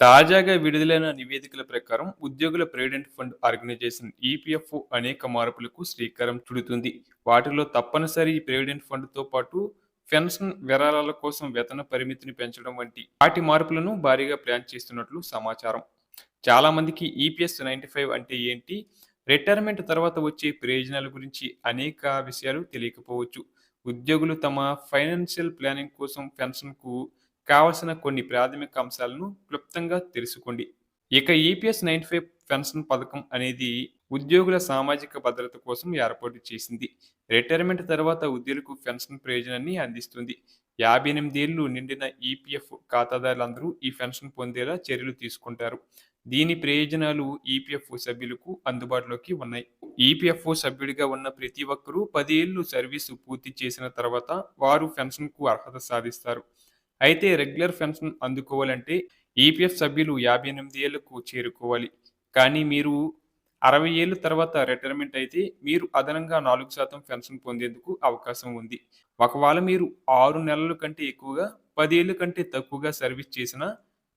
తాజాగా విడుదలైన నివేదికల ప్రకారం ఉద్యోగుల ప్రావిడెంట్ ఫండ్ ఆర్గనైజేషన్ ఈపీఎఫ్ఓ అనేక మార్పులకు శ్రీకారం చుడుతుంది. వాటిలో తప్పనిసరి ప్రావిడెంట్ ఫండ్తో పాటు పెన్షన్ విరాళాల కోసం వేతన పరిమితిని పెంచడం వంటి వాటి మార్పులను భారీగా ప్లాన్ చేస్తున్నట్లు సమాచారం. చాలామందికి ఈపీఎస్ నైంటీ ఫైవ్ అంటే ఏంటి? రిటైర్మెంట్ తర్వాత వచ్చే ప్రయోజనాల గురించి అనేక విషయాలు తెలియకపోవచ్చు. ఉద్యోగులు తమ ఫైనాన్షియల్ ప్లానింగ్ కోసం పెన్షన్కు కావలసిన కొన్ని ప్రాథమిక అంశాలను క్లుప్తంగా తెలుసుకోండి. ఇక ఈపీఎస్ నైన్ ఫైవ్ పెన్షన్ పథకం అనేది ఉద్యోగుల సామాజిక భద్రత కోసం ఏర్పాటు చేసింది. రిటైర్మెంట్ తర్వాత ఉద్యోగులకు పెన్షన్ ప్రయోజనాన్ని అందిస్తుంది. యాభై ఎనిమిదేళ్ళు నిండిన ఈపీఎఫ్ ఖాతాదారులందరూ ఈ పెన్షన్ పొందేలా చర్యలు తీసుకుంటారు. దీని ప్రయోజనాలు ఈపీఎఫ్ సభ్యులకు అందుబాటులోకి ఉన్నాయి. ఈపీఎఫ్ఓ సభ్యుడిగా ఉన్న ప్రతి ఒక్కరూ పదేళ్ళు సర్వీసు పూర్తి చేసిన తర్వాత వారు పెన్షన్కు అర్హత సాధిస్తారు. అయితే రెగ్యులర్ పెన్షన్ అందుకోవాలంటే ఈపీఎఫ్ సభ్యులు యాభై ఎనిమిది ఏళ్ళకు చేరుకోవాలి. కానీ మీరు అరవై ఏళ్ళ తర్వాత రిటైర్మెంట్ అయితే మీరు అదనంగా నాలుగు శాతం పెన్షన్ పొందేందుకు అవకాశం ఉంది. ఒకవేళ మీరు ఆరు నెలల కంటే ఎక్కువగా పదేళ్ళ కంటే తక్కువగా సర్వీస్ చేసిన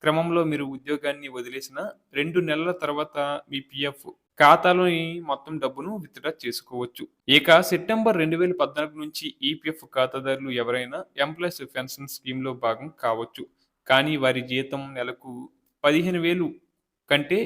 క్రమంలో మీరు ఉద్యోగాన్ని వదిలేసిన రెండు నెలల తర్వాత మీ పిఎఫ్ ఖాతాలోని మొత్తం డబ్బును విత్డ్రా చేసుకోవచ్చు. ఇక సెప్టెంబర్ రెండు వేల పద్నాలుగు నుంచి ఈపీఎఫ్ ఖాతాదారులు ఎవరైనా ఎంప్లాయీస్ పెన్షన్ స్కీమ్లో భాగం కావచ్చు. కానీ వారి జీతం నెలకు పదిహేను వేలు కంటే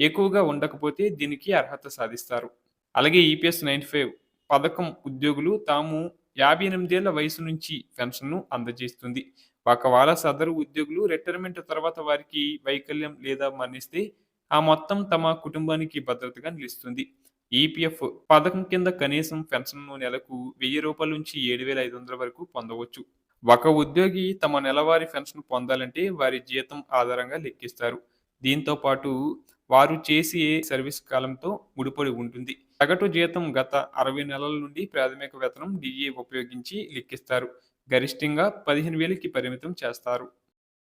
ఎక్కువగా ఉండకపోతే దీనికి అర్హత సాధిస్తారు. అలాగే ఈపీఎస్ నైన్టీ ఫైవ్ పథకం ఉద్యోగులు తాము యాభై ఎనిమిదేళ్ళ వయసు నుంచి పెన్షన్ను అందజేస్తుంది. ఒకవేళ సదరు ఉద్యోగులు రిటైర్మెంట్ తర్వాత వారికి వైకల్యం లేదా మరణిస్తే ఆ మొత్తం తమ కుటుంబానికి భద్రతగా నిలుస్తుంది. ఈపీఎఫ్ పథకం కింద కనీసం పెన్షన్ను నెలకు వెయ్యి రూపాయల నుంచి ఏడు వేల ఐదు వందల వరకు పొందవచ్చు. ఒక ఉద్యోగి తమ నెలవారీ పెన్షన్ పొందాలంటే వారి జీతం ఆధారంగా లెక్కిస్తారు. దీంతో పాటు వారు చేసే సర్వీస్ కాలంతో ముడిపడి ఉంటుంది. సగటు జీతం గత అరవై నెలల నుండి ప్రాథమిక వేతనం డిఏ ఉపయోగించి లెక్కిస్తారు. గరిష్టంగా పదిహేను వేలకి పరిమితం చేస్తారు.